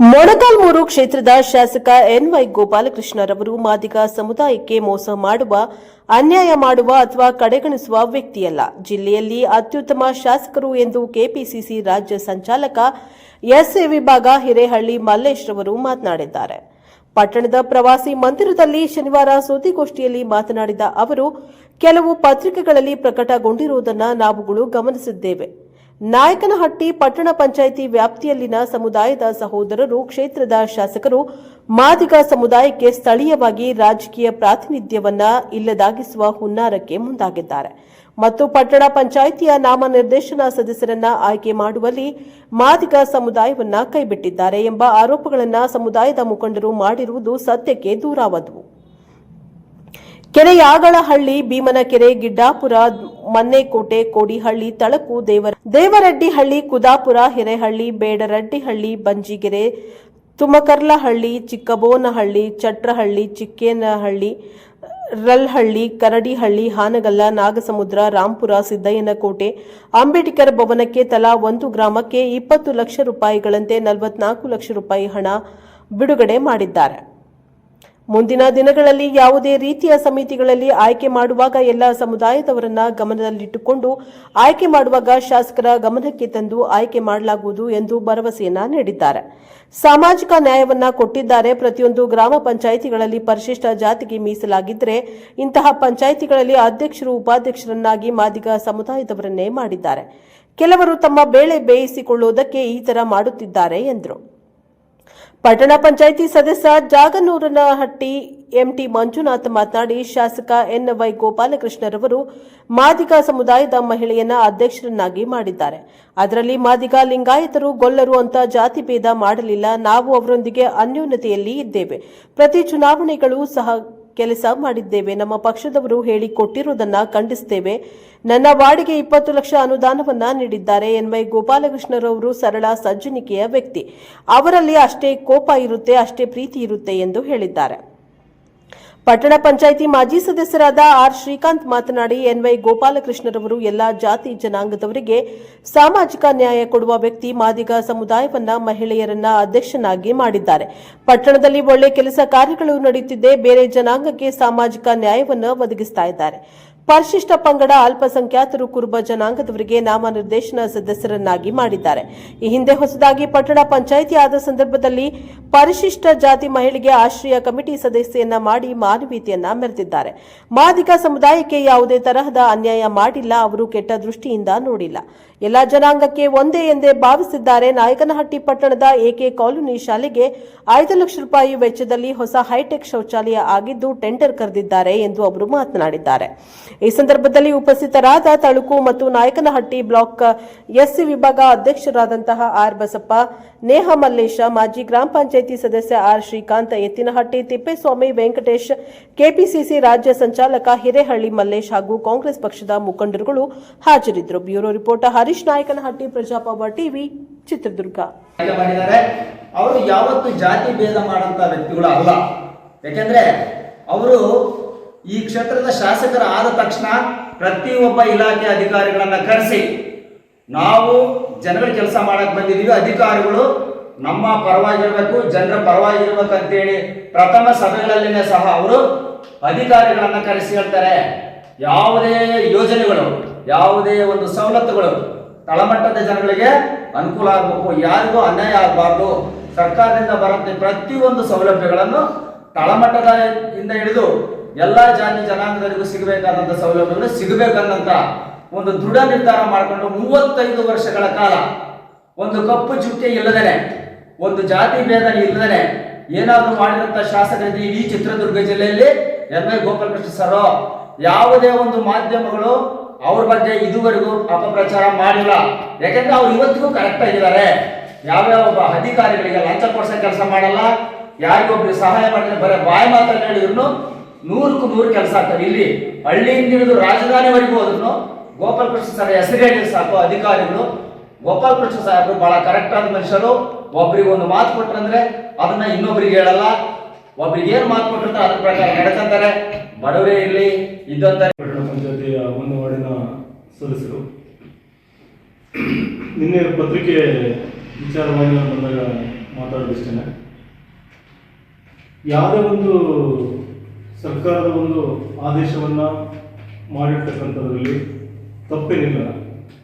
ಮೊಳಕಾಲ್ಮೂರು ಕ್ಷೇತ್ರದ ಶಾಸಕ ಎನ್ವೈ ಗೋಪಾಲಕೃಷ್ಣರವರು ಮಾದಿಗ ಸಮುದಾಯಕ್ಕೆ ಮೋಸ ಮಾಡುವ, ಅನ್ಯಾಯ ಮಾಡುವ ಅಥವಾ ಕಡೆಗಣಿಸುವ ವ್ಯಕ್ತಿಯಲ್ಲ. ಜಿಲ್ಲೆಯಲ್ಲಿ ಅತ್ಯುತ್ತಮ ಶಾಸಕರು ಎಂದು ಕೆಪಿಸಿಸಿ ರಾಜ್ಯ ಸಂಚಾಲಕ ಎಸ್ಎ ವಿಭಾಗ ಹಿರೇಹಳ್ಳಿ ಮಲ್ಲೇಶ್ ರವರು ಮಾತನಾಡಿದ್ದಾರೆ. ಪಟ್ಟಣದ ಪ್ರವಾಸಿ ಮಂದಿರದಲ್ಲಿ ಶನಿವಾರ ಸುದ್ದಿಗೋಷ್ಠಿಯಲ್ಲಿ ಮಾತನಾಡಿದ ಅವರು, ಕೆಲವು ಪತ್ರಿಕೆಗಳಲ್ಲಿ ಪ್ರಕಟಗೊಂಡಿರುವುದನ್ನು ನಾವುಗಳು ಗಮನಿಸಿದ್ದೇವೆ. ನಾಯಕನಹಟ್ಟಿ ಪಟ್ಟಣ ಪಂಚಾಯಿತಿ ವ್ಯಾಪ್ತಿಯಲ್ಲಿನ ಸಮುದಾಯದ ಸಹೋದರರು, ಕ್ಷೇತ್ರದ ಶಾಸಕರು, ಮಾದಿಗ ಸಮುದಾಯಕ್ಕೆ ಸ್ಥಳೀಯವಾಗಿ ರಾಜಕೀಯ ಪ್ರಾತಿನಿಧ್ಯವನ್ನ ಇಲ್ಲದಾಗಿಸುವ ಹುನ್ನಾರಕ್ಕೆ ಮುಂದಾಗಿದ್ದಾರೆ. ಮತ್ತು ಪಟ್ಟಣ ಪಂಚಾಯಿತಿಯ ನಾಮನಿರ್ದೇಶನ ಸದಸ್ಯರನ್ನ ಆಯ್ಕೆ ಮಾಡುವಲ್ಲಿ ಮಾದಿಗ ಸಮುದಾಯವನ್ನ ಕೈಬಿಟ್ಟಿದ್ದಾರೆ ಎಂಬ ಆರೋಪಗಳನ್ನು ಸಮುದಾಯದ ಮುಖಂಡರು ಮಾಡಿರುವುದು ಸತ್ಯಕ್ಕೆ ದೂರವಾದವು ಕೆರೆಯಾಗಳಹಳ್ಳಿ ಭೀಮನಕೆರೆ, ಗಿಡ್ಡಾಪುರ, ಮನ್ನೇಕೋಟೆ, ಕೋಡಿಹಳ್ಳಿ, ತಳಕು, ದೇವರ, ದೇವರಡ್ಡಿಹಳ್ಳಿ, ಕುದಾಪುರ, ಹಿರೇಹಳ್ಳಿ, ಬೇಡರಡ್ಡಿಹಳ್ಳಿ, ಬಂಜಿಗೆರೆ, ತುಮಕರ್ಲಹಳ್ಳಿ, ಚಿಕ್ಕಬೋನಹಳ್ಳಿ, ಚಟ್ರಹಳ್ಳಿ, ಚಿಕ್ಕೇನಹಳ್ಳಿ, ರಲ್ಹಳ್ಳಿ, ಕರಡಿಹಳ್ಳಿ, ಹಾನಗಲ್ಲ, ನಾಗಸಮುದ್ರ, ರಾಂಪುರ, ಸಿದ್ದಯ್ಯನಕೋಟೆ, ಅಂಬೇಡ್ಕರ್ ಭವನಕ್ಕೆ ತಲಾ ಒಂದು ಗ್ರಾಮಕ್ಕೆ ಇಪ್ಪತ್ತು ಲಕ್ಷ ರೂಪಾಯಿಗಳಂತೆ ನಲವತ್ನಾಲ್ಕು ಲಕ್ಷ ರೂಪಾಯಿ ಹಣ ಬಿಡುಗಡೆ ಮಾಡಿದ್ದಾರೆ. ಮುಂದಿನ ದಿನಗಳಲ್ಲಿ ಯಾವುದೇ ರೀತಿಯ ಸಮಿತಿಗಳಲ್ಲಿ ಆಯ್ಕೆ ಮಾಡುವಾಗ ಎಲ್ಲ ಸಮುದಾಯದವರನ್ನ ಗಮನದಲ್ಲಿಟ್ಟುಕೊಂಡು ಆಯ್ಕೆ ಮಾಡುವಾಗ ಶಾಸಕರ ಗಮನಕ್ಕೆ ತಂದು ಆಯ್ಕೆ ಮಾಡಲಾಗುವುದು ಎಂದು ಭರವಸೆಯನ್ನ ನೀಡಿದ್ದಾರೆ. ಸಾಮಾಜಿಕ ನ್ಯಾಯವನ್ನ ಕೊಟ್ಟಿದ್ದಾರೆ. ಪ್ರತಿಯೊಂದು ಗ್ರಾಮ ಪಂಚಾಯಿತಿಗಳಲ್ಲಿ ಪರಿಶಿಷ್ಟ ಜಾತಿಗೆ ಮೀಸಲಾಗಿದ್ದರೆ ಇಂತಹ ಪಂಚಾಯಿತಿಗಳಲ್ಲಿ ಅಧ್ಯಕ್ಷರು, ಉಪಾಧ್ಯಕ್ಷರನ್ನಾಗಿ ಮಾದಿಗ ಸಮುದಾಯದವರನ್ನೇ ಮಾಡಿದ್ದಾರೆ. ಕೆಲವರು ತಮ್ಮ ಬೇಳೆ ಬೇಯಿಸಿಕೊಳ್ಳುವುದಕ್ಕೆ ಈ ತರ ಮಾಡುತ್ತಿದ್ದಾರೆ ಎಂದರು. ಪಟ್ಟಣ ಪಂಚಾಯಿತಿ ಸದಸ್ಯ ಜಾಗನೂರನಹಟ್ಟಿ ಎಂಟಿ ಮಂಜುನಾಥ್ ಮಾತನಾಡಿ, ಶಾಸಕ ಎನ್ ವೈ ಗೋಪಾಲಕೃಷ್ಣರವರು ಮಾದಿಗ ಸಮುದಾಯದ ಮಹಿಳೆಯನ್ನ ಅಧ್ಯಕ್ಷರನ್ನಾಗಿ ಮಾಡಿದ್ದಾರೆ. ಅದರಲ್ಲಿ ಮಾದಿಗ ಲಿಂಗಾಯತರು, ಗೊಲ್ಲರು ಅಂತ ಜಾತಿ ಭೇದ ಮಾಡಲಿಲ್ಲ. ನಾವು ಅವರೊಂದಿಗೆ ಅನ್ಯೋನ್ಯತೆಯಲ್ಲಿ ಇದ್ದೇವೆ. ಪ್ರತಿ ಚುನಾವಣೆಗಳು ಸಹ ಕೆಲಸ ಮಾಡಿದ್ದೇವೆ. ನಮ್ಮ ಪಕ್ಷದವರು ಹೇಳಿಕೊಟ್ಟಿರುವುದನ್ನು ಖಂಡಿಸುತ್ತೇವೆ. ನನ್ನ ವಾರ್ಡಿಗೆ ಇಪ್ಪತ್ತು ಲಕ್ಷ ಅನುದಾನವನ್ನ ನೀಡಿದ್ದಾರೆ ಎನ್ವೈ ಗೋಪಾಲಕೃಷ್ಣರವರು ಸರಳ ಸಜ್ಜನಿಕೆಯ ವ್ಯಕ್ತಿ. ಅವರಲ್ಲಿ ಅಷ್ಟೇ ಕೋಪ ಇರುತ್ತೆ, ಅಷ್ಟೇ ಪ್ರೀತಿ ಇರುತ್ತೆ ಎಂದು ಹೇಳಿದ್ದಾರೆ. ಪಟ್ಟಣ ಪಂಚಾಯಿತಿ ಮಾಜಿ ಸದಸ್ಯರಾದ ಆರ್ ಶ್ರೀಕಾಂತ್ ಮಾತನಾಡಿ ಎನ್ವೈ ಗೋಪಾಲಕೃಷ್ಣರವರು ಎಲ್ಲಾ ಜಾತಿ ಜನಾಂಗದವರಿಗೆ ಸಾಮಾಜಿಕ ನ್ಯಾಯ ಕೊಡುವ ವ್ಯಕ್ತಿ ಮಾದಿಗ ಸಮುದಾಯವನ್ನ ಮಹಿಳೆಯರನ್ನ ಅಧ್ಯಕ್ಷನಾಗಿ ಮಾಡಿದ್ದಾರೆ. ಪಟ್ಟಣದಲ್ಲಿ ಒಳ್ಳೆ ಕೆಲಸ ಕಾರ್ಯಗಳು ನಡೆಯುತ್ತಿದೆ. ಬೇರೆ ಜನಾಂಗಕ್ಕೆ ಸಾಮಾಜಿಕ ನ್ಯಾಯವನ್ನು ಒದಗಿಸ್ತಾ ಇದ್ದಾರೆ. ಪರಿಶಿಷ್ಟ ಪಂಗಡ ಅಲ್ಪಸಂಖ್ಯಾತರು ಕುರುಬ ಜನಾಂಗದವರಿಗೆ ನಾಮನಿರ್ದೇಶನ ಸದಸ್ಯರನ್ನಾಗಿ ಮಾಡಿದ್ದಾರೆ. ಈ ಹಿಂದೆ ಹೊಸದಾಗಿ ಪಟ್ಟಣ ಪಂಚಾಯಿತಿ ಆದ ಸಂದರ್ಭದಲ್ಲಿ ಪರಿಶಿಷ್ಟ ಜಾತಿ ಮಹಿಳೆಗೆ ಆಶ್ರಯ ಕಮಿಟಿ ಸದಸ್ಯೆಯನ್ನ ಮಾಡಿ ಮಾನವೀಯತೆಯನ್ನ ಮೆರೆದಿದ್ದಾರೆ. ಮಾದಿಗ ಸಮುದಾಯಕ್ಕೆ ಯಾವುದೇ ತರಹದ ಅನ್ಯಾಯ ಮಾಡಿಲ್ಲ, ಅವರು ಕೆಟ್ಟ ದೃಷ್ಟಿಯಿಂದ ನೋಡಿಲ್ಲ. ಎಲ್ಲಾ ಜನಾಂಗಕ್ಕೆ ಒಂದೇ ಎಂದೇ ಭಾವಿಸಿದ್ದಾರೆ. ನಾಯಕನಹಟ್ಟಿ ಪಟ್ಟಣದ ಎಕೆ ಕಾಲೋನಿ ಶಾಲೆಗೆ ಐದು ಲಕ್ಷ ರೂಪಾಯಿ ವೆಚ್ಚದಲ್ಲಿ ಹೊಸ ಹೈಟೆಕ್ ಶೌಚಾಲಯ ಆಗಿದ್ದು ಟೆಂಡರ್ ಕರೆದಿದ್ದಾರೆ ಎಂದು ಅವರು ಮಾತನಾಡಿದ್ದಾರೆ. ಈ ಸಂದರ್ಭದಲ್ಲಿ ಉಪಸ್ಥಿತರಾದ ತಳುಕು ಮತ್ತು ನಾಯಕನಹಟ್ಟಿ ಬ್ಲಾಕ್ ಎಸ್ಸಿ ವಿಭಾಗ ಅಧ್ಯಕ್ಷರಾದಂತಹ ಆರ್ ಬಸಪ್ಪ, ನೇಹ ಮಲ್ಲೇಶ, ಮಾಜಿ ಗ್ರಾಮ ಪಂಚಾಯಿತಿ ಸದಸ್ಯ ಆರ್ ಶ್ರೀಕಾಂತ್, ಎತ್ತಿನಹಟ್ಟಿ ತಿಪ್ಪೇಸ್ವಾಮಿ, ವೆಂಕಟೇಶ್, ಕೆಪಿಸಿಸಿ ರಾಜ್ಯ ಸಂಚಾಲಕ ಹಿರೇಹಳ್ಳಿ ಮಲ್ಲೇಶ್ ಹಾಗೂ ಕಾಂಗ್ರೆಸ್ ಪಕ್ಷದ ಮುಖಂಡರುಗಳು ಹಾಜರಿದ್ದರು. ಬ್ಯೂರೋ ರಿಪೋರ್ಟರ್ ಹರೀಶ್ ನಾಯಕನಹಟ್ಟಿ ಪ್ರಜಾಪವ ಟಿವಿ, ಚಿತ್ರದುರ್ಗ. ಅವರು ಯಾವತ್ತು ಜಾತಿ ಭೇದ ಮಾಡಂತ ವ್ಯಕ್ತಿಗಳು ಅಲ್ಲ. ಯಾಕೆಂದ್ರೆ ಅವರು ಈ ಕ್ಷೇತ್ರದ ಶಾಸಕರ ಆದ ತಕ್ಷಣ ಪ್ರತಿಯೊಬ್ಬ ಇಲಾಖೆ ಅಧಿಕಾರಿಗಳನ್ನ ಕರೆಸಿ, ನಾವು ಜನಗಳ ಕೆಲಸ ಮಾಡಕ್ ಬಂದಿದೀವಿ, ಅಧಿಕಾರಿಗಳು ನಮ್ಮ ಪರವಾಗಿರ್ಬೇಕು, ಜನರ ಪರವಾಗಿರ್ಬೇಕು ಅಂತೇಳಿ ಪ್ರಥಮ ಸಭೆಗಳಲ್ಲಿನೇ ಸಹ ಅವರು ಅಧಿಕಾರಿಗಳನ್ನ ಕರೆಸಿ ಹೇಳ್ತಾರೆ. ಯಾವುದೇ ಯೋಜನೆಗಳು, ಯಾವುದೇ ಒಂದು ಸವಲತ್ತುಗಳು ತಳಮಟ್ಟದ ಜನಗಳಿಗೆ ಅನುಕೂಲ ಆಗಬೇಕು, ಯಾರಿಗೂ ಅನ್ಯಾಯ ಆಗಬಾರ್ದು, ಸರ್ಕಾರದಿಂದ ಬರುತ್ತೆ ಪ್ರತಿಯೊಂದು ಸೌಲಭ್ಯಗಳನ್ನು ತಳಮಟ್ಟದ ಇಂದ ಹಿಡಿದು ಎಲ್ಲಾ ಜಾತಿ ಜನಾಂಗದವರಿಗೂ ಸಿಗಬೇಕಾದಂತ ಸೌಲಭ್ಯಗಳು ಸಿಗಬೇಕನ್ನಂತ ಒಂದು ದೃಢ ನಿರ್ಧಾರ ಮಾಡಿಕೊಂಡು ಮೂವತ್ತೈದು ವರ್ಷಗಳ ಕಾಲ ಒಂದು ಕಪ್ಪು ಚುಕ್ಕೆ ಇಲ್ಲದೇನೆ, ಒಂದು ಜಾತಿ ಭೇದ ಇಲ್ಲದೇನೆ, ಏನಾದರೂ ಮಾಡಿದಂತ ಶಾಸಕರಿಗೆ ಇಡೀ ಚಿತ್ರದುರ್ಗ ಜಿಲ್ಲೆಯಲ್ಲಿ ಎಂ ಎ ಗೋಪಾಲಕೃಷ್ಣ ಸರ್ ಯಾವುದೇ ಒಂದು ಮಾಧ್ಯಮಗಳು ಅವ್ರ ಬಗ್ಗೆ ಇದುವರೆಗೂ ಅಪಪ್ರಚಾರ ಮಾಡಿಲ್ಲ. ಯಾಕೆಂದ್ರೆ ಅವ್ರು ಇವತ್ತಿಗೂ ಕರೆಕ್ಟ್ ಆಗಿದ್ದಾರೆ ಯಾವ್ಯಾವ ಒಬ್ಬ ಅಧಿಕಾರಿಗಳಿಗೆ ಲಂಚ ಕೊಡ್ಸೋ ಕೆಲಸ ಮಾಡಲ್ಲ, ಯಾರಿಗೊಬ್ರಿಗೆ ಸಹಾಯ ಮಾಡಿದ್ರೆ ಬರೀ ಬಾಯಿ ಮಾತ್ರ ಹೇಳಿದ್ರು ನೂರಕ್ಕೂ ನೂರು ಕೆಲಸ ಆಗ್ತವೆ ಇಲ್ಲಿ ಹಳ್ಳಿಯಿಂದ ಹಿಡಿದು ರಾಜಧಾನಿವರೆಗೂ ಹೋದ್ರು ಗೋಪಾಲಕೃಷ್ಣ ಸರ್ ಹೆಸರು ಸಾಕು ಅಧಿಕಾರಿಗಳು. ಗೋಪಾಲಕೃಷ್ಣ ಸಾಹೇಬರು ಬಹಳ ಕರೆಕ್ಟ್ ಆದ ಮನುಷ್ಯರು. ಒಬ್ರಿಗೆ ಒಂದು ಮಾತು ಕೊಟ್ರಂದ್ರೆ ಅದನ್ನ ಇನ್ನೊಬ್ರಿಗೆ ಹೇಳಲ್ಲ. ಒಬ್ರಿಗೆ ಏನ್ ಮಾತು ಕೊಟ್ಟಿರ್ತಾರೆ ಅದ್ರ ಪ್ರಕಾರ ನಡ್ಕೊಂತಾರೆ. ಬಡವರೇ ಇರಲಿ ಇದ್ದಂತಾರೆ ಒಂದು ಸದಸ್ಯರು. ನಿನ್ನೆ ಪತ್ರಿಕೆ ವಿಚಾರವಾಗಿ ಬಂದಾಗ ಮಾತಾಡೋದಿಷ್ಟೇ ಯಾವುದೇ ಒಂದು ಸರ್ಕಾರದ ಒಂದು ಆದೇಶವನ್ನು ಮಾಡಿರ್ತಕ್ಕಂಥದ್ರಲ್ಲಿ ತಪ್ಪೇನಿಲ್ಲ.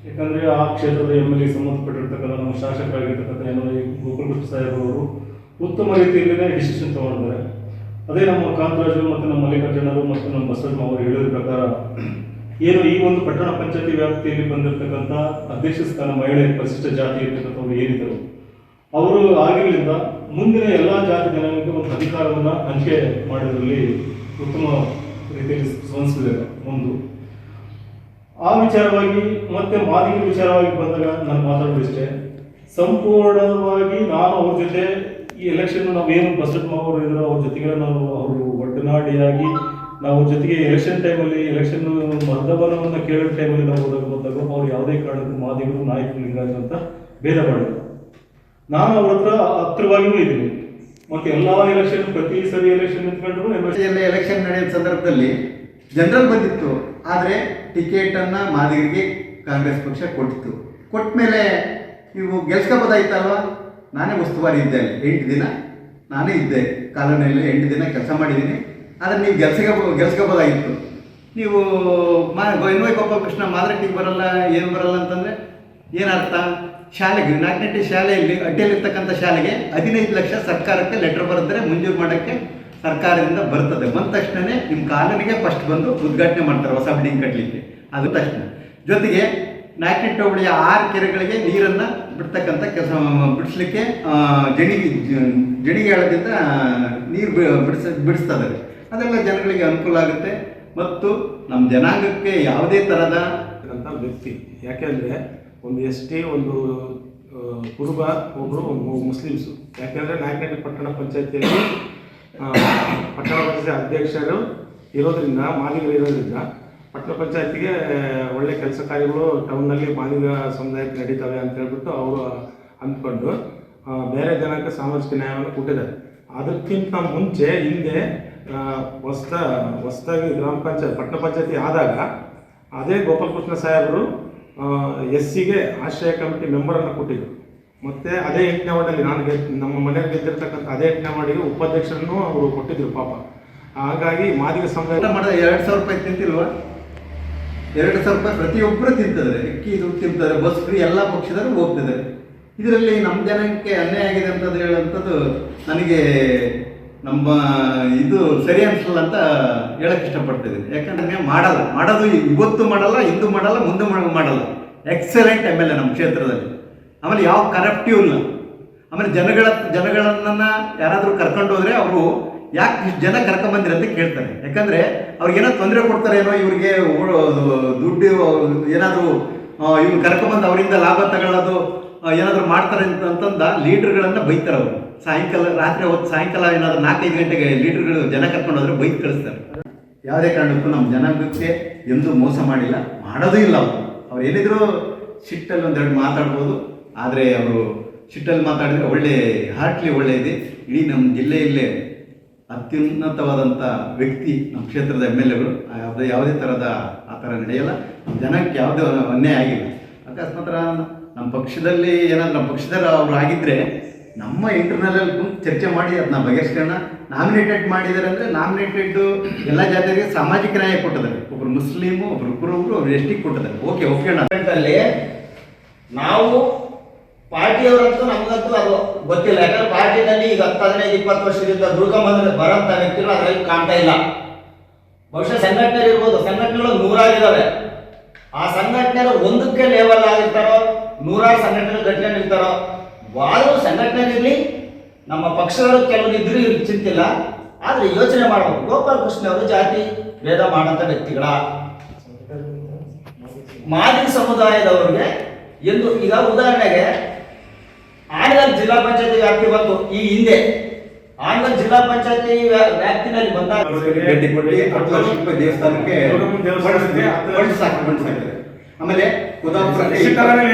ಯಾಕಂದರೆ ಆ ಕ್ಷೇತ್ರದ ಎಂ ಎಲ್ ಎ ಸಂಬಂಧಪಟ್ಟಿರ್ತಕ್ಕಂಥ ನಮ್ಮ ಶಾಸಕರಾಗಿರ್ತಕ್ಕಂಥ ಎಂ ಎಲ್ ಎ ಗೋಕುಲಕೃಷ್ಣ ಸಾಹೇಬ್ ಅವರು ಉತ್ತಮ ರೀತಿಯಲ್ಲಿನೇ ಡಿಸಿಷನ್ ತಗೊಂಡಿದ್ದಾರೆ. ಅದೇ ನಮ್ಮ ಕಾಂತರಾಜು ಮತ್ತು ನಮ್ಮ ಮಲ್ಲಿಕಾರ್ಜುನರು ಮತ್ತು ನಮ್ಮ ಬಸವಣ್ಣ ಅವರು ಹೇಳಿದ ಪ್ರಕಾರ ಏನು ಈ ಒಂದು ಪಟ್ಟಣ ಪಂಚಾಯತಿ ವ್ಯಾಪ್ತಿಯಲ್ಲಿ ಬಂದಿರತಕ್ಕಂಥ ಅಧ್ಯಕ್ಷ ಸ್ಥಾನ ಮಹಿಳೆ ಪರಿಶಿಷ್ಟ ಜಾತಿ ಇರ್ತಕ್ಕಂಥವ್ರು ಏನಿದ್ದರು ಅವರು ಆಗಿರಲಿಂದ ಮುಂದಿನ ಎಲ್ಲ ಜಾತಿ ಜನಾಂಗಕ್ಕೆ ಒಂದು ಅಧಿಕಾರವನ್ನು ಹಂಚಿಕೆ ಮಾಡೋದ್ರಲ್ಲಿ ಉತ್ತಮ ರೀತಿಯಲ್ಲಿ ಸ್ಪಂದಿಸಿದ್ದಾರೆ ಒಂದು. ಆ ವಿಚಾರವಾಗಿ ಮತ್ತೆ ಮಾದಿಗ ವಿಚಾರವಾಗಿ ಬಂದಾಗ ನಾನು ಮಾತಾಡೋದಿಷ್ಟೇ ಸಂಪೂರ್ಣವಾಗಿ ನಾನು ಅವ್ರ ಜೊತೆ ಈ ಎಲೆಕ್ಷನ್ ನಾವು ಏನು ಬಸವಣ್ಣ ಅವರು ಇದ್ರು ಅವ್ರ ಜೊತೆಗೆ ನಾವು ಅವರು ಒಡನಾಡಿಯಾಗಿ ನಾವು ಜೊತೆಗೆ ಎಲೆಕ್ಷನ್ ಟೈಮಲ್ಲಿ ಎಲೆಕ್ಷನ್ ಮತದಾನವನ್ನು ಕೇಳೋ ಟೈಮಲ್ಲಿ ನಾವು ಹೋದಾಗ ಬಂದಾಗ ಅವ್ರು ಯಾವುದೇ ಕಾರಣಕ್ಕೂ ಮಾದಿಗಳು ನಾಯಕರು ಲಿಂಗಾಯತ ಅಂತ ಭೇದ ಮಾಡಿದ್ರು ನಾನು ಅವ್ರ ಹತ್ರ ಹತ್ರವಾಗಿಯೂ ಇದ್ದೀನಿ. ಮತ್ತೆ ಎಲ್ಲಾ ಎಲೆಕ್ಷನ್ ಪ್ರತಿ ಸರಿ ಎಲೆಕ್ಷನ್ ನಿಂತ್ಕೊಂಡ್ರು ಎಲೆಕ್ಷನ್ ನಡೆಯೋ ಸಂದರ್ಭದಲ್ಲಿ ಜನರಲ್ ಬಂದಿತ್ತು. ಆದರೆ ಅನ್ನ ಮಾದರಿಗೆ ಕಾಂಗ್ರೆಸ್ ಪಕ್ಷ ಕೊಟ್ಟಿತ್ತು. ಕೊಟ್ಟ ಮೇಲೆ ನೀವು ಗೆಲ್ಸ್ಕೋಬೋದಾಯ್ತಲ್ವ? ನಾನೇ ಉಸ್ತುವಾರಿ ಇದ್ದೆ ಎಂಟು ದಿನ ನಾನೇ ಇದ್ದೆ. ಕಾಲೋನಿಯಲ್ಲಿ ಎಂಟು ದಿನ ಕೆಲಸ ಮಾಡಿದ್ದೀನಿ. ಆದರೆ ನೀವು ಗೆಲ್ಸ್ಕೋ ಗೆಲ್ಸ್ಕೋಬೋದಾಗಿತ್ತು ನೀವು ಮಾ ಇನ್ವೈ ಗೋಪಾಲಕೃಷ್ಣ ಮಾದರಟ್ಟಿಗೆ ಬರಲ್ಲ, ಏನು ಬರಲ್ಲ ಅಂತಂದರೆ ಏನರ್ಥ? ಶಾಲೆಗೆ, ನಾಲ್ಕನೇ ಶಾಲೆಯಲ್ಲಿ ಅಡ್ಡಿಯಲ್ಲಿರ್ತಕ್ಕಂಥ ಶಾಲೆಗೆ ಹದಿನೈದು ಲಕ್ಷ ಸರ್ಕಾರಕ್ಕೆ ಲೆಟರ್ ಬರುತ್ತೆ ಮಂಜೂರು ಮಾಡೋಕ್ಕೆ ಸರ್ಕಾರದಿಂದ ಬರ್ತದೆ ಬಂದ ತಕ್ಷಣವೇ ನಿಮ್ಮ ಕಾಲನಿಗೆ ಫಸ್ಟ್ ಬಂದು ಉದ್ಘಾಟನೆ ಮಾಡ್ತಾರೆ ಹೊಸ ಬಿಲ್ಡಿಂಗ್ ಕಟ್ಟಲಿಕ್ಕೆ ಅದು ತಕ್ಷಣ. ಜೊತೆಗೆ ನಾಲ್ಕನೇ ಹೋಬಳಿಯ ಆರು ಕೆರೆಗಳಿಗೆ ನೀರನ್ನು ಬಿಡ್ತಕ್ಕಂಥ ಕೆಲಸ ಬಿಡಿಸ್ಲಿಕ್ಕೆ ಜಡಿ ಜಣಿಗೆ ಹೇಳೋದ್ರಿಂದ ನೀರು ಬಿಡಿಸ ಬಿಡಿಸ್ತದೆ ಅದೆಲ್ಲ ಜನಗಳಿಗೆ ಅನುಕೂಲ ಆಗುತ್ತೆ. ಮತ್ತು ನಮ್ಮ ಜನಾಂಗಕ್ಕೆ ಯಾವುದೇ ಥರದ ವ್ಯಕ್ತಿ. ಯಾಕೆಂದರೆ ಒಂದು ಎಸ್ ಟಿ ಒಂದು ಕುರುಬ ಒಬ್ಬರು ಮುಸ್ಲಿಮ್ಸು. ಯಾಕೆಂದರೆ ನಾಯಕನಹಳ್ಳಿ ಪಟ್ಟಣ ಪಂಚಾಯತಿಯಲ್ಲಿ ಪಟ್ಟಣ ಪಂಚಾಯತಿ ಅಧ್ಯಕ್ಷರು ಇರೋದ್ರಿಂದ ಮಾದಿಗರು ಇರೋದ್ರಿಂದ ಪಟ್ಟಣ ಪಂಚಾಯತಿಗೆ ಒಳ್ಳೆ ಕೆಲಸ ಕಾರ್ಯಗಳು ಟೌನ್ನಲ್ಲಿ ಮಾದಿಗ ಸಮುದಾಯಕ್ಕೆ ನಡೀತವೆ ಅಂತ ಹೇಳ್ಬಿಟ್ಟು ಅವರು ಅಂದ್ಕೊಂಡು ಬೇರೆ ಜನಕ್ಕೆ ಸಾಮಾಜಿಕ ನ್ಯಾಯವನ್ನು ಕೊಟ್ಟಿದ್ದಾರೆ. ಅದಕ್ಕಿಂತ ಮುಂಚೆ ಹಿಂದೆ ಹೊಸ್ತ ಹೊಸ್ದ ಹೊಸ್ದಾಗಿ ಗ್ರಾಮ ಪಂಚಾಯತ್, ಪಟ್ಟಣ ಪಂಚಾಯತಿ ಆದಾಗ, ಅದೇ ಗೋಪಾಲಕೃಷ್ಣ ಸಾಹೇಬರು ಎಸ್ ಸಿಗೆ ಆಶ್ರಯ ಕಮಿಟಿ ಮೆಂಬರನ್ನು ಕೊಟ್ಟಿದ್ರು. ಮತ್ತು ಅದೇ ಎಂಟನೇ ವಾರ್ಡಲ್ಲಿ ನಾನು ನಮ್ಮ ಮನೆಯಲ್ಲಿ ಗೆದ್ದಿರ್ತಕ್ಕಂಥ ಅದೇ ಎಂಟನೇ ವಾರ್ಡಿಗೆ ಉಪಾಧ್ಯಕ್ಷರನ್ನು ಅವರು ಕೊಟ್ಟಿದ್ರು ಪಾಪ. ಹಾಗಾಗಿ ಮಾದಿಗ ಸಮುದಾಯ ಮಾಡಿದ ಎರಡು ಸಾವಿರ ರೂಪಾಯಿ ತಿಂತಿಲ್ವಾ? ಎರಡು ಸಾವಿರ ರೂಪಾಯಿ ಪ್ರತಿಯೊಬ್ಬರು ತಿಂತಿದ್ದಾರೆ. ಅಕ್ಕಿ ಇದು ತಿಂತಾರೆ, ಬಸ್ ಫ್ರೀ ಎಲ್ಲ ಪಕ್ಷದವರು ಹೋಗ್ತಿದ್ದಾರೆ. ಇದರಲ್ಲಿ ನಮ್ಮ ಜನಕ್ಕೆ ಅನ್ಯಾಯ ಆಗಿದೆ ಅಂತಂದು ಹೇಳುವಂಥದ್ದು ನನಗೆ ನಮ್ಮ ಇದು ಸರಿ ಅನ್ಸಲ್ಲ ಅಂತ ಹೇಳಕ್ ಇಷ್ಟಪಡ್ತಿದ್ದೀನಿ. ಯಾಕಂದ್ರೆ ಮಾಡಲ್ಲ. ಮಾಡೋದು ಇವತ್ತು ಮಾಡಲ್ಲ, ಇಂದು ಮಾಡಲ್ಲ, ಮುಂದೆ ಮಾಡ- ಮಾಡಲ್ಲ. ಎಕ್ಸಲೆಂಟ್ ಎಂ ಎಲ್ ಎ ನಮ್ಮ ಕ್ಷೇತ್ರದಲ್ಲಿ. ಆಮೇಲೆ ಯಾವ ಕರಪ್ಟಿವ್ ಇಲ್ಲ. ಆಮೇಲೆ ಜನಗಳ, ಜನಗಳನ್ನ ಯಾರಾದರೂ ಕರ್ಕೊಂಡು ಹೋದ್ರೆ ಅವರು ಯಾಕೆ ಇಷ್ಟು ಜನ ಕರ್ಕೊಂಬಂದಿರ ಅಂತ ಕೇಳ್ತಾರೆ. ಯಾಕಂದ್ರೆ ಅವ್ರಿಗೇನೋ ತೊಂದರೆ ಕೊಡ್ತಾರೇನೋ, ಇವ್ರಿಗೆ ಓ- ದುಡ್ಡು ಏನಾದರೂ ಇವ್ರು ಕರ್ಕೊಂಬಂದು ಅವರಿಂದ ಲಾಭ ತಗೊಳ್ಳೋದು ಏನಾದರೂ ಮಾಡ್ತಾರೆ ಅಂತ, ಅಂತಂದ ಲೀಡರ್ಗಳನ್ನ ಬೈತಾರೆ ಅವರು. ಸಾಯಂಕಾಲ, ರಾತ್ರಿ ಹೊತ್ತು ಸಾಯಂಕಾಲ ಏನಾದರೂ ನಾಲ್ಕೈದು ಗಂಟೆಗೆ ಲೀಟರ್ಗಳು ಜನ ಕರ್ಕೊಂಡು ಹೋದ್ರೆ ಬೈಕ್ ಕಳಿಸ್ತಾರೆ. ಯಾವುದೇ ಕಾರಣಕ್ಕೂ ನಮ್ಮ ಜನಾಂಗಕ್ಕೆ ಎಂದೂ ಮೋಸ ಮಾಡಿಲ್ಲ, ಮಾಡೋದೂ ಇಲ್ಲ ಅವರು. ಅವ್ರು ಏನಿದ್ರು ಸಿಟ್ಟಲ್ಲಿ ಒಂದೆರಡು ಮಾತಾಡ್ಬೋದು, ಆದರೆ ಅವರು ಸಿಟ್ಟಲ್ಲಿ ಮಾತಾಡಿದ್ರೆ ಒಳ್ಳೆ ಹಾರ್ಟ್ಲಿ ಒಳ್ಳೆ ಇದೆ. ಇಡೀ ನಮ್ಮ ಜಿಲ್ಲೆಯಲ್ಲೇ ಅತ್ಯುನ್ನತವಾದಂಥ ವ್ಯಕ್ತಿ ನಮ್ಮ ಕ್ಷೇತ್ರದ ಎಂ ಎಲ್ ಎಗಳು. ಯಾವುದೇ ಯಾವುದೇ ಥರದ ಆ ಥರ ನಡೆಯಲ್ಲ. ಜನಕ್ಕೆ ಯಾವುದೇ ಅನ್ಯಾಯ ಆಗಿಲ್ಲ. ಅಕಸ್ಮಾತ್ರ ನಮ್ಮ ಪಕ್ಷದಲ್ಲಿ ಏನಾದ್ರು ನಮ್ಮ ಪಕ್ಷದಲ್ಲಿ ಅವರು ಆಗಿದ್ರೆ ನಮ್ಮ ಇಂಟರ್ನಲ್ ಚರ್ಚೆ ಮಾಡಿ ಅದನ್ನ ಬಗೆಹರಿಸ್ಕೊಳ್ಳೋಣ ನಾಮಿನೇಟೆಡ್ ಮಾಡಿದ್ದಾರೆ ಅಂದರೆ ನಾಮಿನೇಟೆಡ್ ಎಲ್ಲ ಜಾತಿಗೆ ಸಾಮಾಜಿಕ ನ್ಯಾಯ ಕೊಟ್ಟಿದ್ದಾರೆ. ಒಬ್ರು ಮುಸ್ಲಿಮು, ಒಬ್ರು ಕುರುಬ್ರು ಒಬ್ರು ಎಷ್ಟಿಗೆ ಕೊಟ್ಟಿದ್ದಾರೆ. ಓಕೆ ಓಕೆ ಅಲ್ಲಿ ನಾವು ಪಾರ್ಟಿಯವರಂತೂ ನಮಗಂತೂ ಅದು ಗೊತ್ತಿಲ್ಲ. ಯಾಕಂದ್ರೆ ಪಾರ್ಟಿನಲ್ಲಿ ಈಗ ಹತ್ತು, ಹದಿನೈದು, ಇಪ್ಪತ್ತು ವರ್ಷದಿಂದ ದುಡ್ಕೊಂಬಂದ್ರೆ ಬರಂತ ವ್ಯಕ್ತಿಗಳು ಅದರಲ್ಲಿ ಕಾಣ್ತಾ ಇಲ್ಲ. ಬಹುಶಃ ಸಂಘಟನೆ ಇರ್ಬೋದು. ಸಂಘಟನೆಗಳು ನೂರಾಗಿದ್ದಾವೆ ಆ ಸಂಘಟನೆ ಒಂದಕ್ಕೆ ಲೇವಲ್ ಆಗಿರ್ತಾರೋ, ನೂರಾರು ಸಂಘಟನೆ ಘಟನೆ ವಾರು ಸಂಘಟನೆ ಇರಲಿ ನಮ್ಮ ಪಕ್ಷದವರು ಕೆಲವರು ಇದ್ರೆ ಇವ್ರಿಗೆ ಚಿಂತಿಲ್ಲ. ಆದರೆ ಯೋಚನೆ ಮಾಡಬೇಕು ಗೋಪಾಲ ಕೃಷ್ಣ ಅವರು ಜಾತಿ ಭೇದ ಮಾಡಂತ ವ್ಯಕ್ತಿಗಳ. ಮಾದಿಗ ಸಮುದಾಯದವರಿಗೆ ಎಂದು ಈಗ ಉದಾಹರಣೆಗೆ ಆಂಗ್ಲ ಜಿಲ್ಲಾ ಪಂಚಾಯತಿ ವ್ಯಾಪ್ತಿ ಬಂತು ಈ ಹಿಂದೆ. ಆಂಗ್ಲ ಜಿಲ್ಲಾ ಪಂಚಾಯತಿ ವ್ಯಾಪ್ತಿನಲ್ಲಿ ಬಂದಾಗ ದೇವಸ್ಥಾನಕ್ಕೆ ಆಮೇಲೆ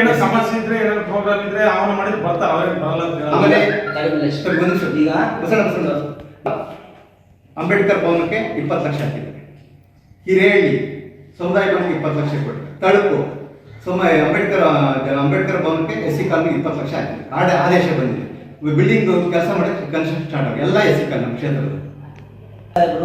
ಏನೋ ಸಮಸ್ಯೆ ಇದ್ರೆ ಏನಾದ್ರು ಪ್ರೋಗ್ರಾಮ್ ಇದ್ರೆ ಅವನು ಮಾಡಿದ್ರೆ ಬರ್ತಾರೆ ಅವ್ರೇನು ಬರಲ್ಲ ಆಮೇಲೆ ಈಗ ಬಸವಣ್ಣ ಅಂಬೇಡ್ಕರ್ ಭವನಕ್ಕೆ ಇಪ್ಪತ್ತು ಲಕ್ಷ ಹಾಕಿದ್ದಾರೆ. ಹಿರೇಹಳ್ಳಿ ಸಮುದಾಯ ಭವನಕ್ಕೆ ಇಪ್ಪತ್ತು ಲಕ್ಷ ಕೊಟ್ಟರು. ತಳುಕು ಸೊಮ್ಮೆ ಅಂಬೇಡ್ಕರ್ ಅಂಬೇಡ್ಕರ್ ಭವನಕ್ಕೆ ಎಸ್ ಸಿ ಕಾಲನಿಗೆ ಇಪ್ಪತ್ತು ಲಕ್ಷ ಹಾಕಿದ್ದಾರೆ. ಆಡ ಆದೇಶ ಬಂದಿದೆ. ಬಿಲ್ಡಿಂಗ್ ಕೆಲಸ ಮಾಡಿ ಕನ್ಸ್ಟ್ರಕ್ಷನ್ ಸ್ಟಾರ್ಟ್ ಆಗಿದೆ ಎಲ್ಲ ಎಸ್ ಸಿ ನಮ್ಮ ಕ್ಷೇತ್ರದ